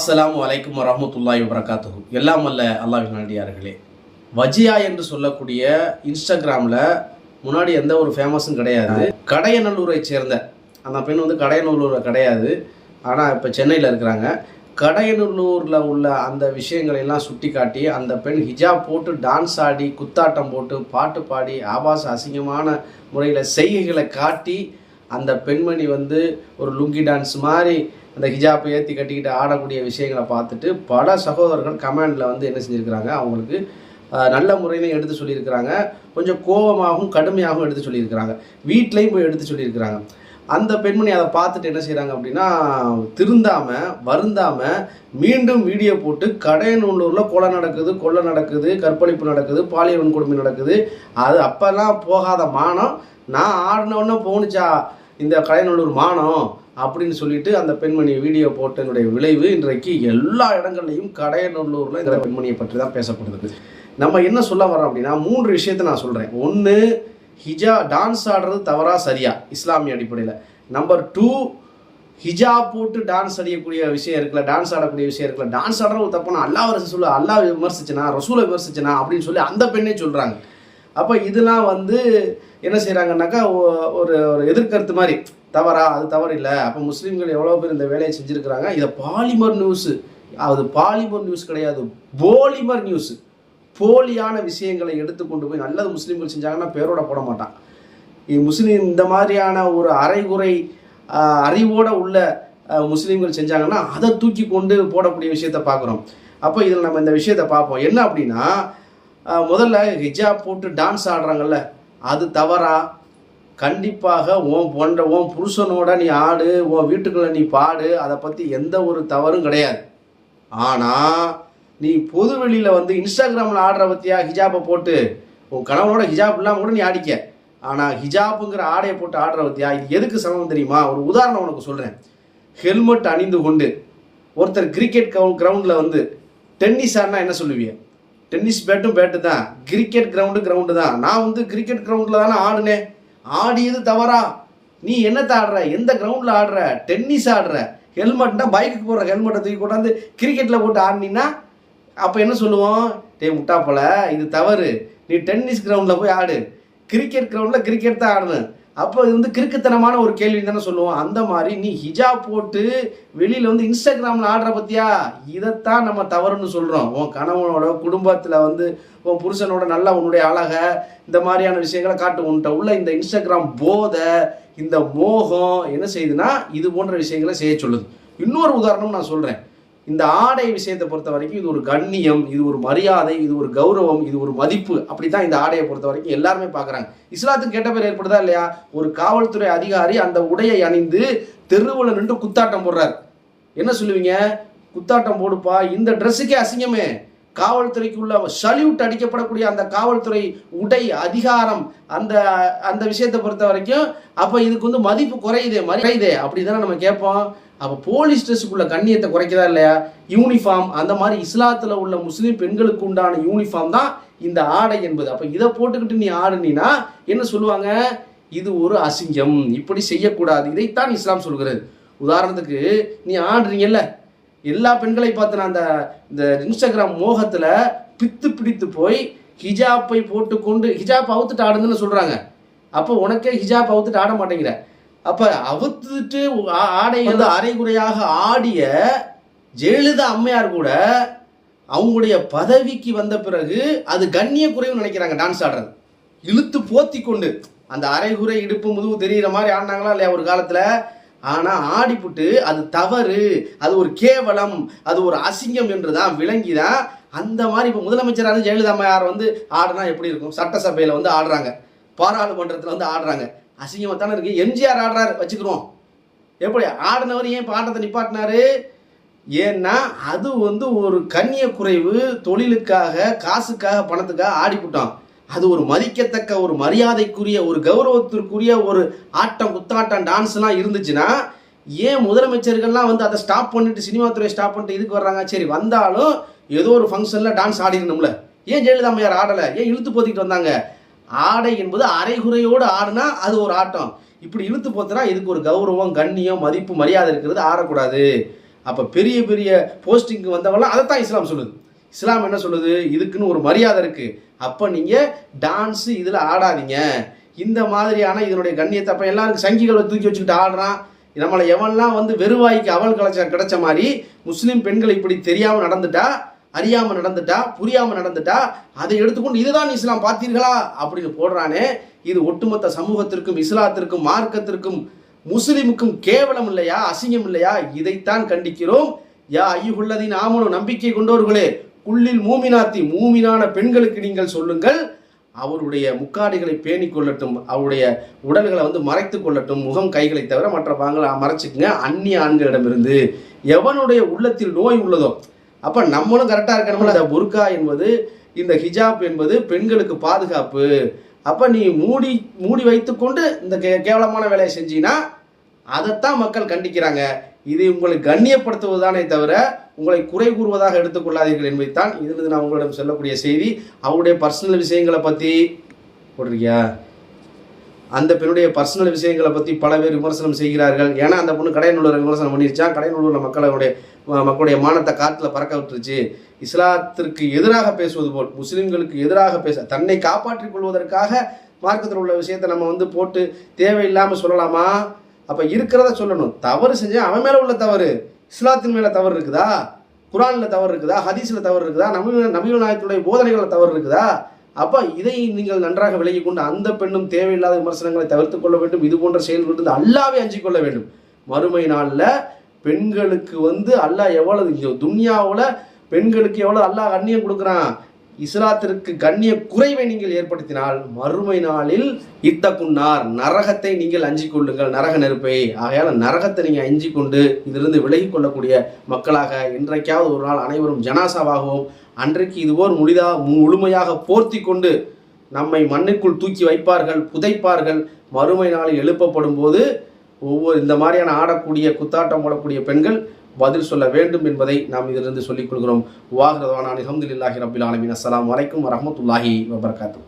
அஸ்ஸலாமு வலைக்கும் வரமத்துல்லாய் வபரகாத்துஹு. எல்லாம் அல்ல அல்லாஹின் நல்லடியார்களே வஜியா என்று சொல்லக்கூடிய இன்ஸ்டாகிராமில் முன்னாடி எந்த ஒரு ஃபேமஸும் கிடையாது. கடையநல்லூரை சேர்ந்த அந்த பெண் வந்து கடையநல்லூரில் கிடையாது. ஆனால் இப்போ சென்னையில் இருக்கிறாங்க. கடையநல்லூரில் உள்ள அந்த விஷயங்களையெல்லாம் சுட்டி காட்டி அந்த பெண் ஹிஜாப் போட்டு டான்ஸ் ஆடி குத்தாட்டம் போட்டு பாட்டு பாடி ஆபாச அசிங்கமான முறையில் செய்கைகளை காட்டி அந்த பெண்மணி வந்து ஒரு லுங்கி டான்ஸ் மாதிரி அந்த ஹிஜாப்பை ஏற்றி கட்டிக்கிட்டு ஆடக்கூடிய விஷயங்களை பார்த்துட்டு பல சகோதரர்கள் கமெண்டில் வந்து என்ன செஞ்சுருக்கிறாங்க? அவங்களுக்கு நல்ல முறையிலையும் எடுத்து சொல்லியிருக்கிறாங்க. கொஞ்சம் கோபமாகவும் கடுமையாகவும் எடுத்து சொல்லியிருக்கிறாங்க. வீட்லேயும் போய் எடுத்து சொல்லியிருக்கிறாங்க. அந்த பெண்மணி அதை பார்த்துட்டு என்ன செய்கிறாங்க அப்படின்னா திருந்தாமல் வருந்தாமல் மீண்டும் வீடியோ போட்டு கடையநல்லூரில் கொலை நடக்குது கொலை நடக்குது கற்பழிப்பு நடக்குது பாலியல் வன்கொடுமை நடக்குது. அது அப்போல்லாம் போகாத மானம். நான் ஆடினவுடனே போணுச்சா? இந்த கடையநல்லூர் மானம் அப்படின்னு சொல்லிட்டு அந்த பெண்மணி வீடியோ போட்டதனுடைய விளைவு இன்றைக்கு எல்லா இடங்கள்லையும் கடையநல்லூரில் இந்த பெண்மணியை பற்றி தான் பேசப்படுது. நம்ம என்ன சொல்ல வரோம் அப்படின்னா மூன்று விஷயத்தை நான் சொல்கிறேன் ஒன்று ஹிஜா டான்ஸ் ஆடுறது தவறா சரியா? இஸ்லாமிய அடிப்படையில். நம்பர் டூ ஹிஜாப் போட்டு டான்ஸ் அடிக்கக்கூடிய விஷயம் இருக்குல்ல டான்ஸ் ஆடக்கூடிய விஷயம் இருக்குல்ல டான்ஸ் ஆடுறது ஒரு தப்புனா அல்லாஹ் ரசூல் சொல்லு அல்லாஹ் விமர்சிச்சனா ரசூலை விமர்சிச்சனா அப்படின்னு சொல்லி அந்த பெண்ணே சொல்கிறாங்க அப்போ இதெல்லாம் வந்து என்ன செய்கிறாங்கன்னாக்கா ஒரு ஒரு எதிர்கருத்து மாதிரி. தவறா? அது தவறு இல்லை அப்போ முஸ்லீம்கள் எவ்வளோ பேர் இந்த வேலையை செஞ்சுருக்கிறாங்க? இதை பாலிமர் நியூஸு அது பாலிமர் நியூஸ் கிடையாது. Polimer News. போலியான விஷயங்களை எடுத்து கொண்டு போய் நல்லது முஸ்லீம்கள் செஞ்சாங்கன்னா பேரோட போட மாட்டான். இது முஸ்லீம் இந்த மாதிரியான ஒரு அரைகுறை அறிவோடு அறிவோட உள்ள முஸ்லீம்கள் செஞ்சாங்கன்னா அதை தூக்கி கொண்டு போடக்கூடிய விஷயத்தை பார்க்குறோம் அப்போ இதில் நம்ம இந்த விஷயத்தை பார்ப்போம் என்ன அப்படின்னா முதல்ல ஹிஜாப் போட்டு டான்ஸ் ஆடுறாங்கல்ல அது தவறா? கண்டிப்பாக உன் பொண்ட உன் புருஷனோட நீ ஆடு உன் வீட்டுக்குள்ள நீ பாடு அதை பற்றி எந்த ஒரு தவறும் கிடையாது. ஆனால் நீ பொது வெளியில் வந்து இன்ஸ்டாகிராமில் ஆடுற பற்றியா ஹிஜாப்பை போட்டு? உன் கணவனோட ஹிஜாப் இல்லாமல் கூட நீ ஆடிக்க. ஆனால் ஹிஜாப்புங்கிற ஆடையை போட்டு ஆடுற பற்றியா இது எதுக்கு சமம் தெரியுமா? ஒரு உதாரணம் உனக்கு சொல்கிறேன் ஹெல்மெட் அணிந்து கொண்டு ஒருத்தர் கிரிக்கெட் கிரவுண்டில் வந்து டென்னிஸ் ஆடினா என்ன சொல்லுவீங்க டென்னிஸ் பேட்டும் பேட்டு தான். கிரிக்கெட் கிரவுண்டு கிரவுண்டு தான். நான் வந்து கிரிக்கெட் கிரவுண்டில் தானே ஆடினேன். ஆடியது தவறா. நீ என்னத்தை ஆடுற? எந்த கிரவுண்டில் ஆடுற? டென்னிஸ் ஆடுற. ஹெல்மெட்னா பைக்குக்கு போடுற ஹெல்மெட்டை தூக்கி கொண்டாந்து கிரிக்கெட்டில் போட்டு ஆடினீன்னா அப்போ என்ன சொல்லுவோம்? டேய் முட்டா போல இது தவறு. நீ டென்னிஸ் கிரவுண்டில் போய் ஆடு. கிரிக்கெட் கிரவுண்டில் கிரிக்கெட் தான் ஆடணும். அப்போ இது வந்து கிறுக்குத்தனமான ஒரு கேள்வி தானே சொல்லுவோம். அந்த மாதிரி நீ ஹிஜாப் போட்டு வெளியில் வந்து இன்ஸ்டாகிராமில் ஆடுற பத்தியா? இதைத்தான் நம்ம தவறுன்னு சொல்கிறோம் உன் கணவனோட குடும்பத்தில் வந்து உன் புருஷனோட நல்லா உன்னுடைய அழகை இந்த மாதிரியான விஷயங்களை காட்டு. உன்ட்ட உள்ள இந்த இன்ஸ்டாகிராம் போதை இந்த மோகம் என்ன செய்யுதுன்னா இது போன்ற விஷயங்களை செய்ய சொல்லுது. இன்னொரு உதாரணம் நான் சொல்கிறேன் இந்த ஆடை விஷயத்தை பொறுத்த வரைக்கும் இது ஒரு கண்ணியம் இது ஒரு மரியாதை இது ஒரு கௌரவம் இது ஒரு மதிப்பு. அப்படித்தான் இந்த ஆடையை பொறுத்த வரைக்கும் எல்லாருமே பார்க்குறாங்க. இஸ்லாத்துக்கு கெட்ட பேர் ஏற்படுதா இல்லையா? ஒரு காவல்துறை அதிகாரி அந்த உடையை அணிந்து தெருவில் நின்று குத்தாட்டம் போடுறார். என்ன சொல்லுவீங்க? குத்தாட்டம் போடுப்பா இந்த ட்ரெஸ்ஸுக்கே அசிங்கமே. காவல்துறைக்கு உள்ள சல்யூட் அடிக்கப்படக்கூடிய அந்த காவல்துறை உடை அதிகாரம் அந்த அந்த விஷயத்தை பொறுத்த வரைக்கும் அப்போ இதுக்கு வந்து மதிப்பு குறையுதே மறையுதே அப்படி தானே நம்ம கேட்போம். அப்போ போலீஸ் ட்ரெஸ்ஸுக்குள்ள கண்ணியத்தை குறைக்குதா இல்லையா? யூனிஃபார்ம் அந்த மாதிரி இஸ்லாத்தில் உள்ள முஸ்லீம் பெண்களுக்கு உண்டான யூனிஃபார்ம் தான் இந்த ஆடை என்பது. அப்போ இதை போட்டுக்கிட்டு நீ ஆடுனீன்னா என்ன சொல்லுவாங்க? இது ஒரு அசிங்கம். இப்படி செய்யக்கூடாது. இதைத்தான் இஸ்லாம் சொல்கிறது. உதாரணத்துக்கு நீ ஆடுறீங்கல்ல எல்லா பெண்களை பார்த்து நான் அந்த இந்த இன்ஸ்டாகிராம் மோகத்தில் பித்து பிடித்து போய் ஹிஜாப்பை போட்டுக்கொண்டு ஹிஜாப் அவுத்துட்டு ஆடுதுன்னு சொல்கிறாங்க அப்போ உனக்கே ஹிஜாப் அவுத்துட்டு ஆட மாட்டேங்கிற. அப்போ அவுத்துட்டு ஆடை வந்து அரைகுறையாக ஆடிய ஜெயலலிதா அம்மையார் கூட அவங்களுடைய பதவிக்கு வந்த பிறகு அது கண்ணிய குறைவுன்னு நினைக்கிறாங்க டான்ஸ் ஆடுறது. இழுத்து போத்தி கொண்டு அந்த அரைகுறை இடுப்பு முதுகு தெரியிற மாதிரி ஆடினாங்களா இல்லையா ஒரு காலத்தில்? ஆனால் ஆடிப்புட்டு அது தவறு அது ஒரு கேவலம் அது ஒரு அசிங்கம் என்று தான் விளங்கி தான் அந்த மாதிரி இப்போ முதலமைச்சரான ஜெயலலிதா அம்மையார் வந்து ஆடினா எப்படி இருக்கும்? சட்டசபையில் வந்து ஆடுறாங்க. பாராளுமன்றத்தில் வந்து ஆடுறாங்க. அசிங்கமாக தானே இருக்கு? எம்ஜிஆர் ஆடுறாரு வச்சுக்கிறோம். எப்படி? ஆடினவர் ஏன் பாட்டத்தை நிப்பாட்டினாரு? ஏன்னா அது வந்து ஒரு கண்ணிய குறைவு தொழிலுக்காக காசுக்காக பணத்துக்காக ஆடிப்புட்டான். அது ஒரு மதிக்கத்தக்க ஒரு மரியாதைக்குரிய ஒரு கௌரவத்திற்குரிய ஒரு ஆட்டம் குத்தாட்டம் டான்ஸ்லாம் இருந்துச்சுன்னா ஏன் முதலமைச்சர்கள்லாம் வந்து அதை ஸ்டாப் பண்ணிட்டு சினிமா துறையை ஸ்டாப் பண்ணிட்டு இதுக்கு வர்றாங்க? சரி வந்தாலும் ஏதோ ஒரு ஃபங்க்ஷனில் டான்ஸ் ஆடிடணும்ல ஏன் ஜெயலலிதா அம்மையார் ஆடலை? ஏன் இழுத்து போத்திக்கிட்டு வந்தாங்க? ஆடை என்பது அரைகுறையோடு ஆடுனா அது ஒரு ஆட்டம். இப்படி இழுத்து போத்துனா இதுக்கு ஒரு கௌரவம் கண்ணியம் மதிப்பு மரியாதை இருக்கிறது ஆடக்கூடாது அப்போ பெரிய பெரிய போஸ்டிங்க்கு வந்தவெல்லாம் அதை தான் இஸ்லாம் சொல்லுது. இஸ்லாம் என்ன சொல்லுது? இதுக்குன்னு ஒரு மரியாதை இருக்குது அப்போ நீங்கள் டான்ஸு இதில் ஆடாதீங்க. இந்த மாதிரியான இதனுடைய கண்ணியத்தை அப்போ எல்லாருக்கும் சங்கிகளை தூக்கி வச்சுக்கிட்டு ஆடுறான். நம்மளை எவன்லாம் வந்து வெறுவாய்க்கு அவல் கிடைச்ச கிடைச்ச மாதிரி முஸ்லீம் பெண்கள் இப்படி தெரியாமல் நடந்துட்டா அறியாமல் நடந்துட்டா புரியாமல் நடந்துட்டா அதை எடுத்துக்கொண்டு இதுதான் இஸ்லாம் பார்த்தீர்களா? அப்படின்னு போடுறானே. இது ஒட்டுமொத்த சமூகத்திற்கும் இஸ்லாத்திற்கும் மார்க்கத்திற்கும் முஸ்லிமுக்கும் கேவலம் இல்லையா? அசிங்கம் இல்லையா? இதைத்தான் கண்டிக்கிறோம். யா ஐயுள்ளதின் ஆமனும் நம்பிக்கை கொண்டவர்களே குள்ளில் மூமினாத்தி மூமினான பெண்களுக்கு நீங்கள் சொல்லுங்கள். அவருடைய முக்காடிகளை பேணி கொள்ளட்டும் அவருடைய உடல்களை வந்து மறைத்து கொள்ளட்டும் முகம் கைகளை தவிர மற்ற பாங்களை மறைச்சிக்கங்க. அந்நிய ஆண்களிடமிருந்து எவனுடைய உள்ளத்தில் நோய் உள்ளதோ அப்போ நம்மளும் கரெக்டாக இருக்கணும்ல. அந்த புர்கா என்பது இந்த ஹிஜாப் என்பது பெண்களுக்கு பாதுகாப்பு. அப்போ நீ மூடி மூடி வைத்துக்கொண்டு இந்த கே கேவலமான வேலையை செஞ்சீங்கன்னா அதைத்தான் மக்கள் கண்டிக்கிறாங்க. இது உங்களை கண்ணியப்படுத்துவதுதானே தவிர உங்களை குறை கூறுவதாக எடுத்துக்கொள்ளாதீர்கள் என்பதைத்தான் இதிலிருந்து நான் உங்களிடம் சொல்லக்கூடிய செய்தி. அவருடைய பர்சனல் விஷயங்களை பற்றி போட்டிருக்கியா? அந்த பெண்ணுடைய பர்சனல் விஷயங்களை பற்றி பல பேர் விமர்சனம் செய்கிறார்கள். ஏன்னா அந்த பொண்ணு கடையநல்லூர் விமர்சனம் பண்ணிருச்சான் கடையநல்லூரில் மக்களுடைய மக்களுடைய மானத்தை காற்றுல பறக்க விட்டுருச்சு. இஸ்லாத்திற்கு எதிராக பேசுவது போல் முஸ்லீம்களுக்கு எதிராக பேச தன்னை காப்பாற்றிக் கொள்வதற்காக மார்க்கத்தில் உள்ள விஷயத்தை நம்ம வந்து போட்டு தேவையில்லாமல் சொல்லலாமா? அப்போ இருக்கிறத சொல்லணும். தவறு செஞ்சால் அவன் மேலே உள்ள தவறு. இஸ்லாத்தின் மேலே தவறு இருக்குதா? குரானில் தவறு இருக்குதா? ஹதீஸில் தவறு இருக்குதா? நபி நபிகள் நாயத்துடைய போதனைகளில் தவறு இருக்குதா? அப்போ இதை நீங்கள் நன்றாக விலகி கொண்டு அந்த பெண்ணும் தேவையில்லாத விமர்சனங்களை தவிர்த்து கொள்ள வேண்டும். இது போன்ற செயல்களிலிருந்து அல்லாவே அஞ்சிக் கொள்ள வேண்டும். மறுமை நாளில் பெண்களுக்கு வந்து அல்லாஹ் எவ்வளவு துன்யாவில் பெண்களுக்கு எவ்வளோ அல்லாஹ் அந்நியம் கொடுக்குறான். இஸ்லாத்திற்கு கண்ணிய குறைவை நீங்கள் ஏற்படுத்தினால் மறுமை நாளில் இத்தக்குன்னார் நரகத்தை நீங்கள் அஞ்சிக் கொள்ளுங்கள் நரக நெருப்பை. ஆகையால் நரகத்தை நீங்கள் அஞ்சிக் கொண்டு இதிலிருந்து விலகி கொள்ளக்கூடிய மக்களாக இன்றைக்காவது ஒரு நாள் அனைவரும் ஜனாசாவாகவும் அன்றைக்கு இதுவோர் முழுதா முழுமையாக போர்த்தி கொண்டு நம்மை மண்ணுக்குள் தூக்கி வைப்பார்கள் புதைப்பார்கள். மறுமை நாளில் எழுப்பப்படும் போது ஒவ்வொரு இந்த மாதிரியான ஆடக்கூடிய குத்தாட்டம் போடக்கூடிய பெண்கள் பதில் சொல்ல வேண்டும் என்பதை நாம் இதிலிருந்து சொல்லிக் கொள்கிறோம். வாஹ்ரதான அலமதுல்லாஹி ரபில் ஆலமின். அஸ்லாம் வலைக்கம் வரமத்துல்லாஹி வபர்காத்தூ